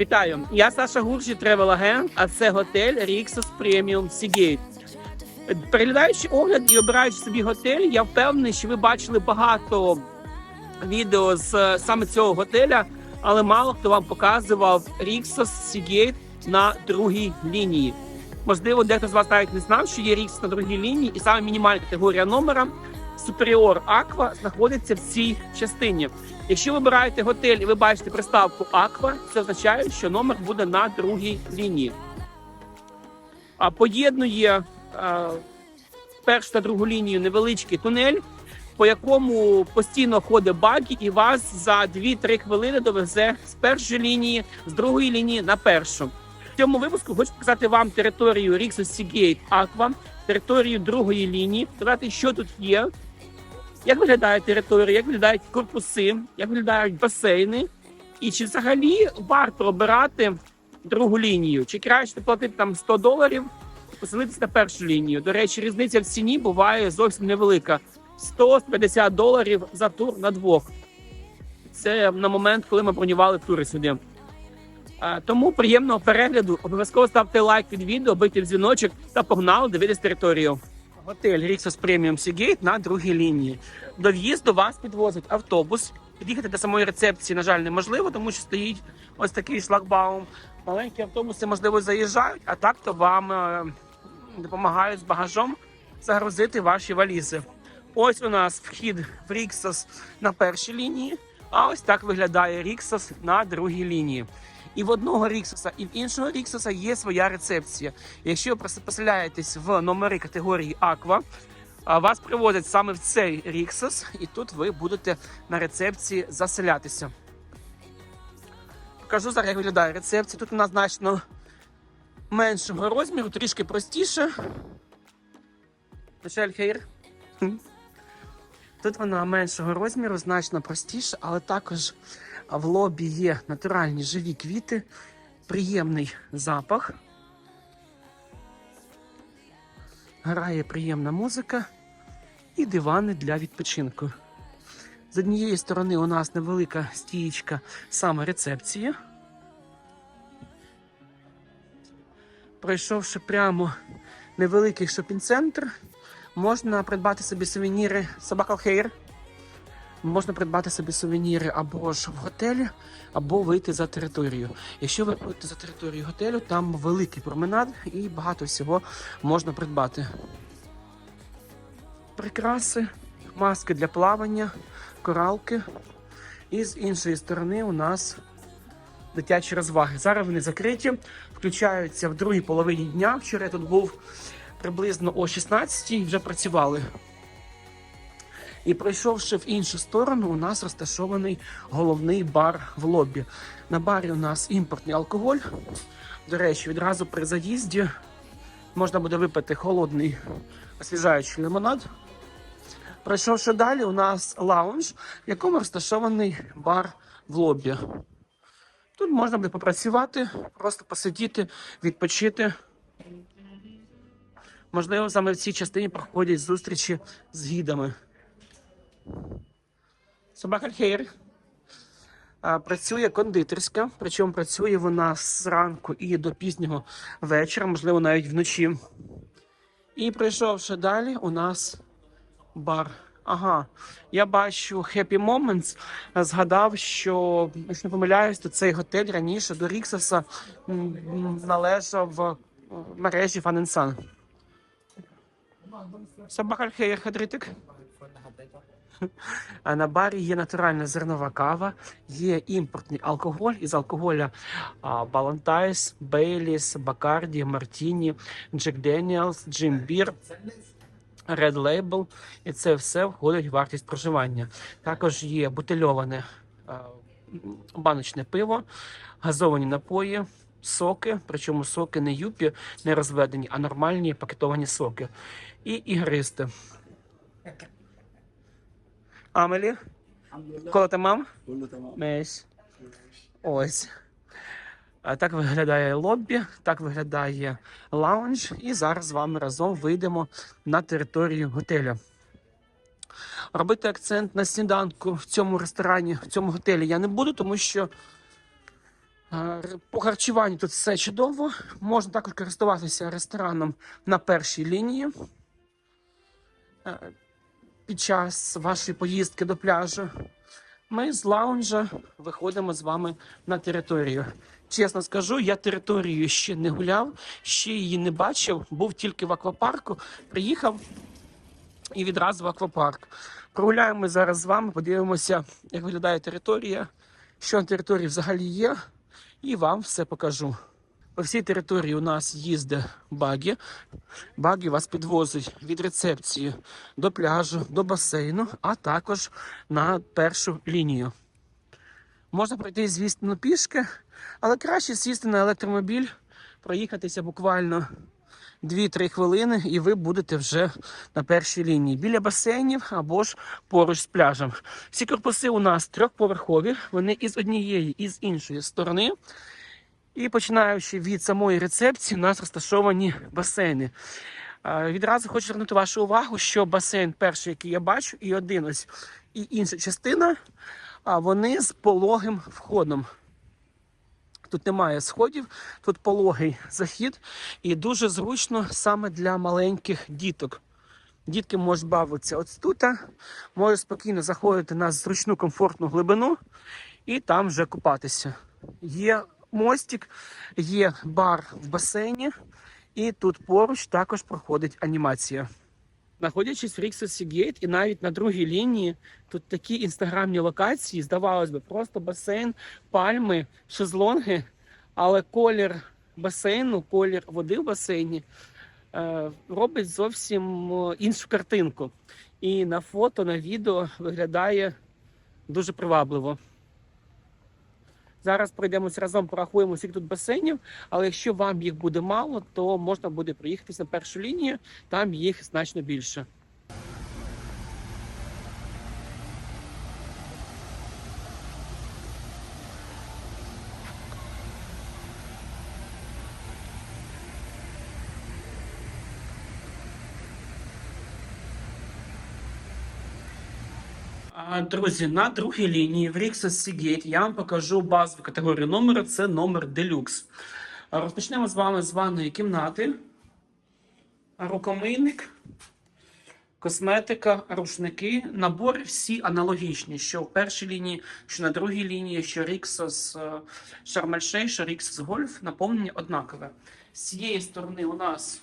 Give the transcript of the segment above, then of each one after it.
Вітаю! Я Саша Гуржі, тревел агент, а це готель Rixos Premium Seagate. Переглядаючи огляд і обираючи собі готель, я впевнений, що ви бачили багато відео з саме цього готеля, але мало хто вам показував Rixos Seagate на другій лінії. Можливо, дехто з вас навіть не знав, що є Rixos на другій лінії, і саме мінімальна категорія номера Superior Aqua знаходиться в цій частині. Якщо ви обираєте готель і ви бачите приставку Aqua, це означає, що номер буде на другій лінії. А поєднує е, першу та другу лінію невеличкий тунель, по якому постійно ходить багі, і вас за 2-3 хвилини довезе з першої лінії, з другої лінії на першу. В цьому випуску хочу показати вам територію Rixos Seagate Aqua, територію другої лінії, показати, що тут є, як виглядає територія, як виглядають корпуси, як виглядають басейни, і чи взагалі варто обирати другу лінію, чи краще платити там 100 доларів поселитися на першу лінію. До речі, різниця в ціні буває зовсім невелика: 100-150 доларів за тур на двох. Це на момент, коли ми бронювали тури сюди. Тому приємного перегляду. Обов'язково ставте лайк під відео, бийте в дзвіночок та погнали дивитись територію. Готель Rixos Premium Seagate на другій лінії. До в'їзду вас підвозить автобус. Під'їхати до самої рецепції, на жаль, неможливо, тому що стоїть ось такий шлагбаум. Маленькі автобуси, можливо, заїжджають, а так то вам е, допомагають з багажом загрузити ваші валізи. Ось у нас вхід в Rixos на першій лінії, а ось так виглядає Rixos на другій лінії. І в одного Ріксоса, і в іншого Ріксоса є своя рецепція. Якщо ви поселяєтесь в номери категорії Аква, вас привозять саме в цей Ріксос, і тут ви будете на рецепції заселятися. Покажу зараз, як виглядає рецепція. Тут вона значно меншого розміру, трішки простіше. Мішель. Тут вона меншого розміру, значно простіше, але також в лобі є натуральні живі квіти, приємний запах. Грає приємна музика і дивани для відпочинку. З однієї сторони у нас невелика стієчка саме рецепції. Пройшовши прямо невеликий шопінг-центр, можна придбати собі сувеніри Hair. Можна придбати собі сувеніри або ж в готелі, або вийти за територію. Якщо ви вийдете за територію готелю, там великий променад і багато всього можна придбати. Прикраси, маски для плавання, коралки. І з іншої сторони у нас дитячі розваги. Зараз вони закриті, включаються в другій половині дня. Вчора я тут був приблизно о 16-й, вже працювали. І пройшовши в іншу сторону, у нас розташований головний бар в лобі. На барі у нас імпортний алкоголь. До речі, відразу при заїзді можна буде випити холодний освіжаючий лимонад. Пройшовши далі, у нас лаунж, в якому розташований бар в лобі. Тут можна буде попрацювати, просто посидіти, відпочити. Можливо, саме в цій частині проходять зустрічі з гідами. Собака Хейр. Працює кондитерська, причому працює вона зранку і до пізнього вечора, можливо, навіть вночі. І прийшовши далі, у нас бар. Ага, я бачу Happy Moments. Згадав, що якщо не помиляюсь, то цей готель раніше до м, належав мережі Fun Sun. Собака Хейр Хадритик. А на барі є натуральна зернова кава, є імпортний алкоголь із алкоголя Балантайс, Бейліс, Бакарді, Мартіні, Джек Деніелс, Джим Бір, Red Label. І це все входить в вартість проживання. Також є бутильоване баночне пиво, газовані напої. Соки, причому соки не юпі, не розведені, а нормальні пакетовані соки. І ігристи. Амелі, коли ти мам? كله تمام Месь. Ось. А Так виглядає лоббі, так виглядає лаунж. І зараз з вами разом вийдемо на територію готеля. Робити акцент на сніданку в цьому ресторані, в цьому готелі я не буду, тому що Е, По харчуванню тут все чудово. Можна також користуватися рестораном на першій лінії. Під час вашої поїздки до пляжу ми з лаунжа виходимо з вами на територію. Чесно скажу, я територію ще не гуляв, ще її не бачив, був тільки в аквапарку. Приїхав і відразу в аквапарк. Прогуляємо зараз з вами, подивимося, як виглядає територія, що на території взагалі є, і вам все покажу. По всій території у нас їздить багі. Багі вас підвозить від рецепції до пляжу, до басейну, а також на першу лінію. Можна пройти, звісно, пішки, але краще сісти на електромобіль, проїхатися буквально 2-3 хвилини, і ви будете вже на першій лінії біля басейнів або ж поруч з пляжем. Всі корпуси у нас трьохповерхові, вони із однієї і з іншої сторони. І починаючи від самої рецепції, у нас розташовані басейни. Відразу хочу звернути вашу увагу, що басейн перший, який я бачу, і один ось і інша частина, вони з пологим входом. Тут немає сходів, тут пологий захід, і дуже зручно саме для маленьких діток. Дітки можуть бавитися от тут, можуть спокійно заходити на зручну комфортну глибину і там вже купатися. Є мостик, є бар в басейні, і тут поруч також проходить анімація. Знаходячись в Ріксосі Гейт і навіть на другій лінії, тут такі інстаграмні локації, здавалось би, просто басейн, пальми, шезлонги, але колір басейну, колір води в басейні е, робить зовсім е, іншу картинку. І на фото, на відео виглядає дуже привабливо. Зараз пройдемось разом, порахуємо всіх тут басейнів, але якщо вам їх буде мало, то можна буде проїхатися на першу лінію, там їх значно більше. Друзі, на другій лінії в Rixos Seagate я вам покажу базову категорію номера. Це номер Deluxe. Розпочнемо з вами з ванної кімнати. Рукомийник, косметика, рушники. Набори всі аналогічні, що в першій лінії, що на другій лінії, що Rixos е, що Rixos Golf. Наповнення однакове. З цієї сторони у нас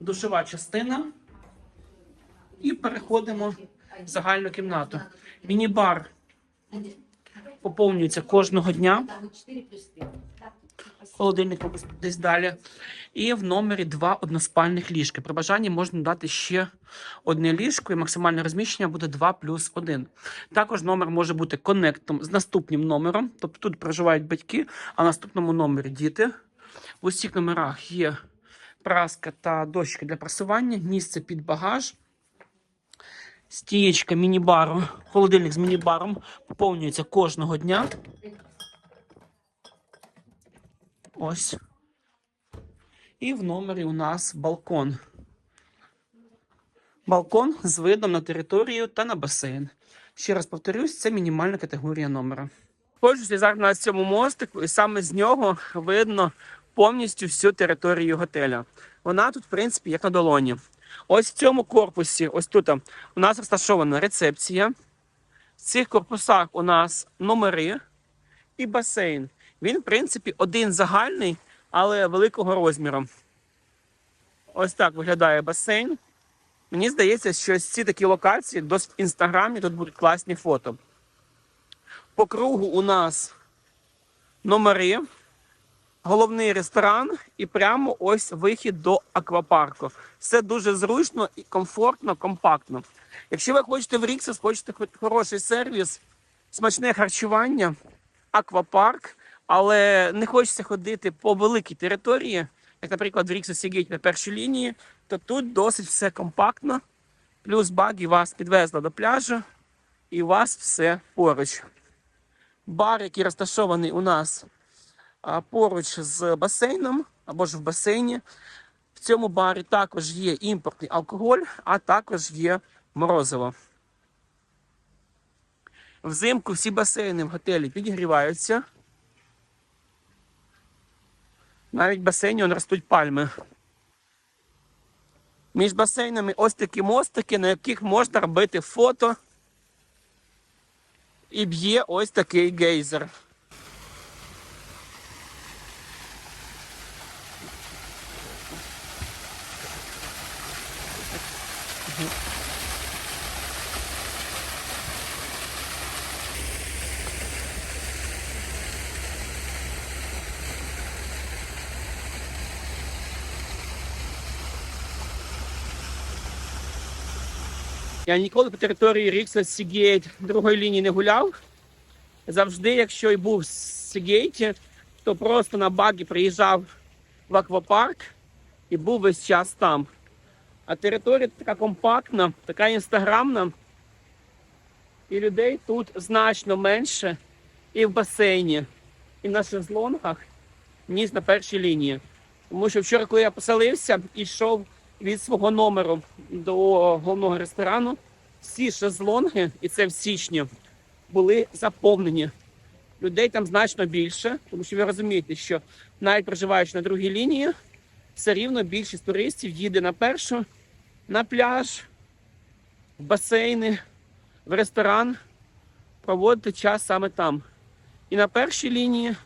душова частина. І переходимо загальну кімнату. Міні-бар поповнюється кожного дня. Холодильник десь далі. І в номері два односпальних ліжки. При бажанні можна дати ще одне ліжко, і максимальне розміщення буде 2 плюс 1. Також номер може бути коннектом з наступним номером. Тобто тут проживають батьки, а в наступному номері діти. В усіх номерах є праска та дощки для прасування, місце під багаж. Стієчка міні-бару, холодильник з міні-баром поповнюється кожного дня. Ось. І в номері у нас балкон. Балкон з видом на територію та на басейн. Ще раз повторюсь, це мінімальна категорія номера. Я зараз на цьому мостику, і саме з нього видно повністю всю територію готеля. Вона тут, в принципі, як на долоні. Ось в цьому корпусі, ось тут у нас розташована рецепція. В цих корпусах у нас номери і басейн. Він, в принципі, один загальний, але великого розміру. Ось так виглядає басейн. Мені здається, що ось ці такі локації досить в інстаграмі тут будуть класні фото. По кругу у нас номери, головний ресторан і прямо ось вихід до аквапарку. Все дуже зручно і комфортно, компактно. Якщо ви хочете в Ріксос, хочете хороший сервіс, смачне харчування, аквапарк, але не хочеться ходити по великій території, як, наприклад, в Ріксосі Гейт на першій лінії, то тут досить все компактно. Плюс багі вас підвезла до пляжу, і у вас все поруч. Бар, який розташований у нас поруч з басейном або ж в басейні. В цьому барі також є імпортний алкоголь, а також є морозиво. Взимку всі басейни в готелі підігріваються. Навіть в басейні ростуть пальми. Між басейнами ось такі мостики, на яких можна робити фото. І б'є ось такий гейзер. Я ніколи по території Рікса Сігейт другої лінії не гуляв. Завжди, якщо й був в Сігейті, то просто на багі приїжджав в аквапарк і був весь час там. А територія така компактна, така інстаграмна. І людей тут значно менше і в басейні, і на шезлонгах, ніж на першій лінії. Тому що вчора, коли я поселився і йшов від свого номеру до головного ресторану, всі шезлонги, і це в січні, були заповнені. Людей там значно більше, тому що ви розумієте, що навіть проживаючи на другій лінії, все рівно більшість туристів їде на першу, на пляж, в басейни, в ресторан, проводити час саме там. І на першій лінії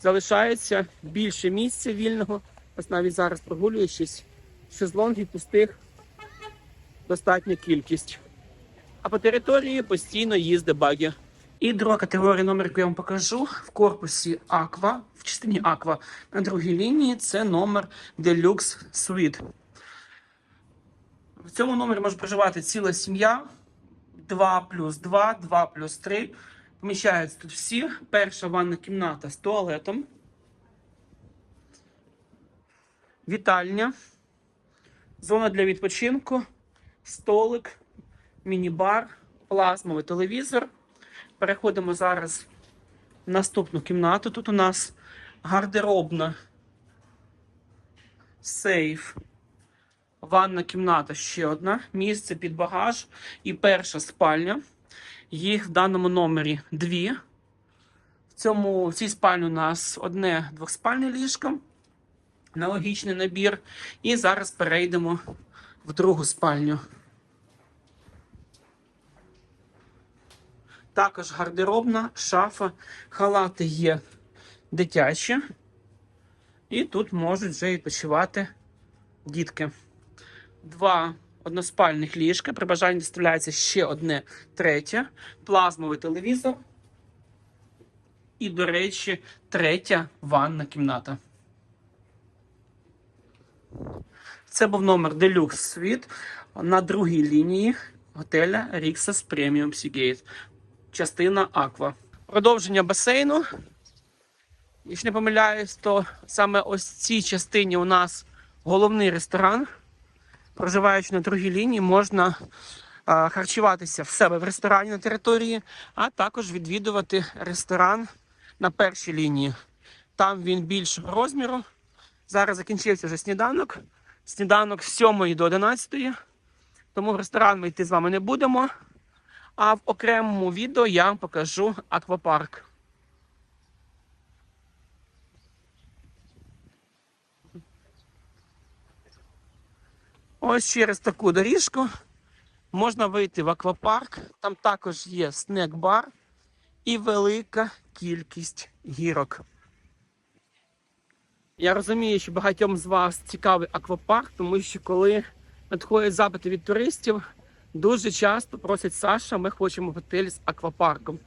залишається більше місця вільного. Ось навіть зараз прогулюючись, шезлонгів пустих достатня кількість. А по території постійно їздить баги. І друга категорія номер, яку я вам покажу в корпусі Аква, в частині Аква на другій лінії це номер Deluxe Suite. В цьому номері може проживати ціла сім'я. 2 плюс 2, 2 плюс 3. Поміщаються тут всі. Перша ванна кімната з туалетом. Вітальня. Зона для відпочинку, столик, міні-бар, плазмовий телевізор. Переходимо зараз в наступну кімнату. Тут у нас гардеробна, сейф, ванна кімната ще одна, місце під багаж і перша спальня. Їх в даному номері дві. В, цьому, в цій спальні у нас одне двохспальне ліжко, аналогічний набір. І зараз перейдемо в другу спальню. Також гардеробна, шафа, халати є дитячі. І тут можуть вже відпочивати дітки. Два односпальних ліжка. При бажанні доставляється ще одне третє. Плазмовий телевізор. І, до речі, третя ванна кімната. Це був номер Deluxe Suite на другій лінії готеля Rixos Premium Seagate. Частина Аква. Продовження басейну. Якщо не помиляюсь, то саме ось цій частині у нас головний ресторан. Проживаючи на другій лінії, можна харчуватися в себе в ресторані на території, а також відвідувати ресторан на першій лінії. Там він більшого розміру. Зараз закінчився вже сніданок. Сніданок з 7 до 11. Тому в ресторан ми йти з вами не будемо. А в окремому відео я вам покажу аквапарк. Ось через таку доріжку можна вийти в аквапарк. Там також є снек-бар і велика кількість гірок. Я розумію, що багатьом з вас цікавий аквапарк, тому що коли надходять запити від туристів, дуже часто просять Саша, ми хочемо готель з аквапарком.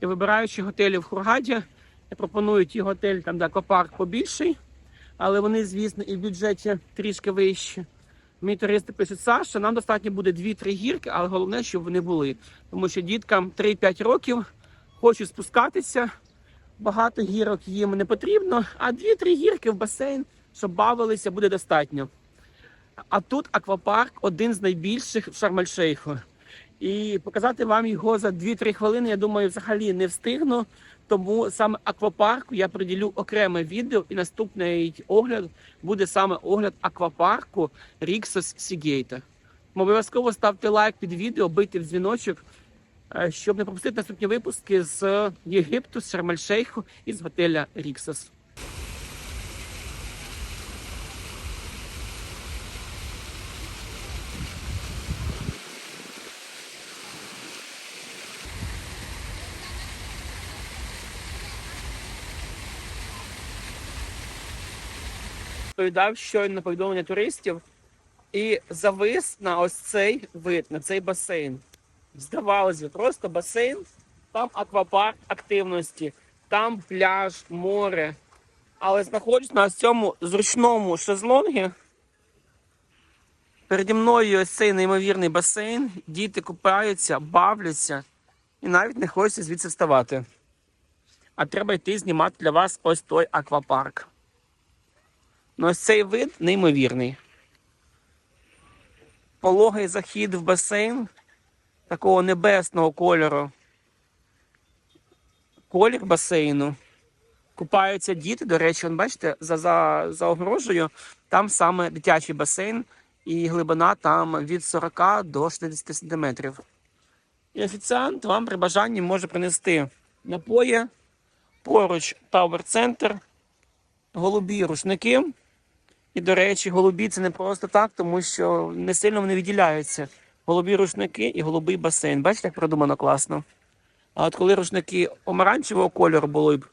І вибираючи готелі в Хургаді, пропоную ті готелі, там де аквапарк побільший, але вони, звісно, і в бюджеті трішки вищі. Мій туристи пишуть, Саша, нам достатньо буде 2-3 гірки, але головне, щоб вони були. Тому що діткам 3-5 років хочуть спускатися, багато гірок їм не потрібно, а 2-3 гірки в басейн, щоб бавилися, буде достатньо. А тут аквапарк один з найбільших в Шарм-Ель-Шейху. І показати вам його за 2-3 хвилини, я думаю, взагалі не встигну. Тому саме аквапарку я приділю окреме відео, і наступний огляд буде саме огляд аквапарку Ріксос Сігейта. Обов'язково ставте лайк під відео, бийте в дзвіночок, е, щоб не пропустити наступні випуски з Єгипту, з Шарм-Ель-Шейху і з готеля Ріксос. Відповідав щойно на повідомлення туристів і завис на ось цей вид, на цей басейн. Здавалося, просто басейн, там аквапарк активності, там пляж, море. Але знаходжусь на цьому зручному шезлонгі. Переді мною ось цей неймовірний басейн. Діти купаються, бавляться і навіть не хочеться звідси вставати. А треба йти знімати для вас ось той аквапарк. Ну, ось цей вид неймовірний. Пологий захід в басейн такого небесного кольору. Колір басейну. Купаються діти. До речі, он, бачите, за, за, за огорожею там саме дитячий басейн, і глибина там від 40 до 60 сантиметрів. І офіціант вам при бажанні може принести напої, поруч Тауер Центр, голубі рушники. І, до речі, голубі це не просто так, тому що не сильно вони відділяються. Голубі рушники і голубий басейн. Бачите, як продумано класно. А от коли рушники омаранчевого кольору були б,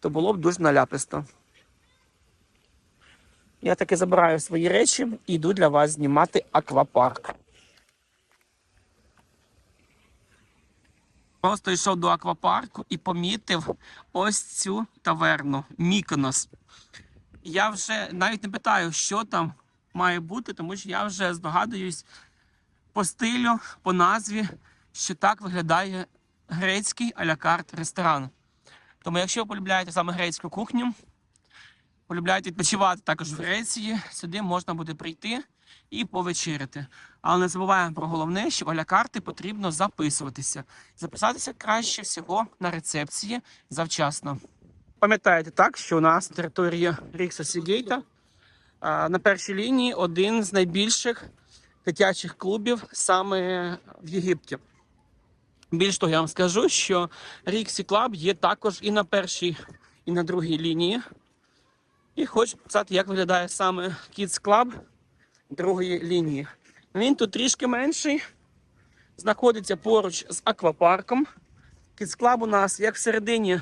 то було б дуже наляписто. Я таки забираю свої речі і йду для вас знімати аквапарк. Просто йшов до аквапарку і помітив ось цю таверну Міконос. Я вже навіть не питаю, що там має бути, тому що я вже здогадуюсь по стилю, по назві, що так виглядає грецький а-ля ресторан. Тому, якщо ви полюбляєте саме грецьку кухню, полюбляєте відпочивати також в Греції, сюди можна буде прийти і повечеряти. Але не забуваємо про головне, що а-ля карти потрібно записуватися. Записатися краще всього на рецепції завчасно. Пам'ятаєте так, що у нас на території Рікса Сігейта на першій лінії один з найбільших дитячих клубів саме в Єгипті. Більш того, я вам скажу, що Ріксі Клаб є також і на першій, і на другій лінії. І хочу показати, як виглядає саме Kids Club другої лінії. Він тут трішки менший, знаходиться поруч з аквапарком. Kids Club у нас як всередині,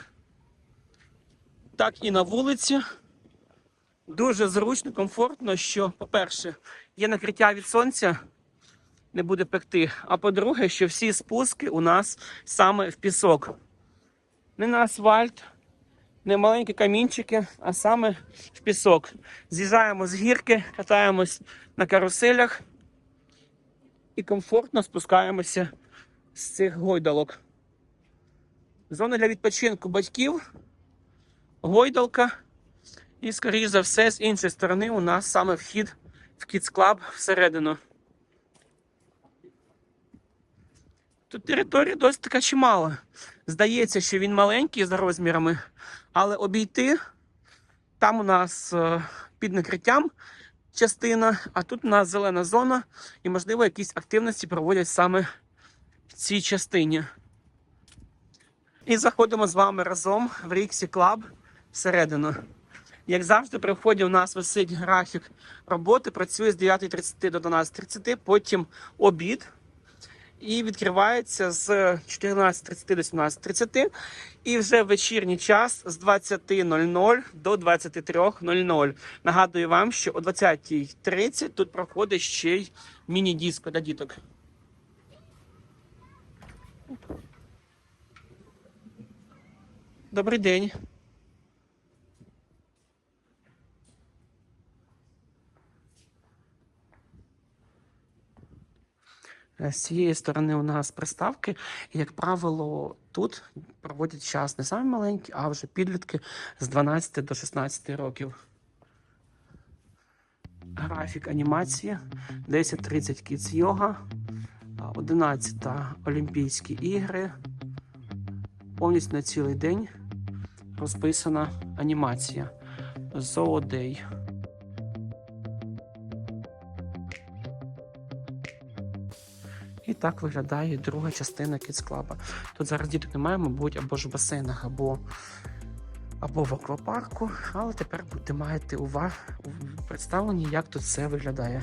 так і на вулиці. Дуже зручно, комфортно, що, по-перше, є накриття від сонця, не буде пекти. А по-друге, що всі спуски у нас саме в пісок. Не на асфальт, не маленькі камінчики, а саме в пісок. З'їжджаємо з гірки, катаємось на каруселях і комфортно спускаємося з цих гойдалок. Зона для відпочинку батьків, гойдалка. І, скоріш за все, з іншої сторони у нас саме вхід в Kids Club всередину. Тут територія досить така чимала. Здається, що він маленький за розмірами, але обійти там у нас е, під накриттям частина, а тут у нас зелена зона, і, можливо, якісь активності проводять саме в цій частині. І заходимо з вами разом в Ріксі Клаб всередину. Як завжди, при вході у нас висить графік роботи, працює з 9.30 до 12.30, потім обід. І відкривається з 14.30 до 17.30. І вже в вечірній час з 20.00 до 23.00. Нагадую вам, що о 20.30 тут проходить ще й міні-диско для діток. Добрий день. З цієї сторони у нас приставки, і, як правило, тут проводять час не самі маленькі, а вже підлітки з 12 до 16 років. Графік анімації 10.30 Kids Yoga, 11 Олімпійські ігри. Повністю на цілий день розписана анімація. Зоодей. І так виглядає друга частина Kids Club. Тут зараз діток немає, мабуть, або ж в басейнах, або, або в аквапарку. Але тепер будете маєте увагу представлені, як тут все виглядає.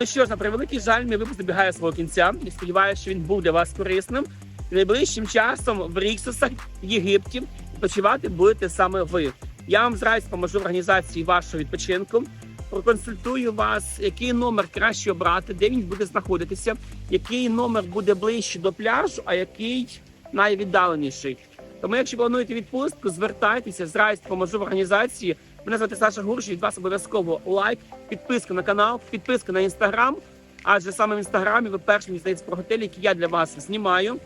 Ну що ж, на превеликий жаль, мій випуск добігає свого кінця. І сподіваюся, що він був для вас корисним. І найближчим часом в Ріксосах, Єгипті, відпочивати будете саме ви. Я вам з радістю поможу в організації вашого відпочинку. Проконсультую вас, який номер краще обрати, де він буде знаходитися, який номер буде ближче до пляжу, а який найвіддаленіший. Тому, якщо плануєте відпустку, звертайтеся з радістю поможу в організації. Мене звати Саша Гурш, від вас обов'язково лайк, підписка на канал, підписка на інстаграм. Адже саме в інстаграмі ви перші дізнаєтесь про готелі, які я для вас знімаю.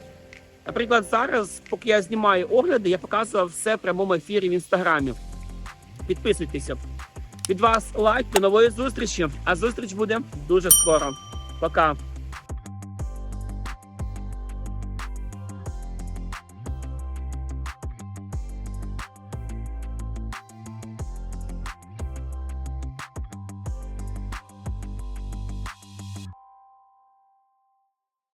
Наприклад, зараз, поки я знімаю огляди, я показував все в прямому ефірі в інстаграмі. Підписуйтеся. Від вас лайк, до нової зустрічі. А зустріч буде дуже скоро. Пока.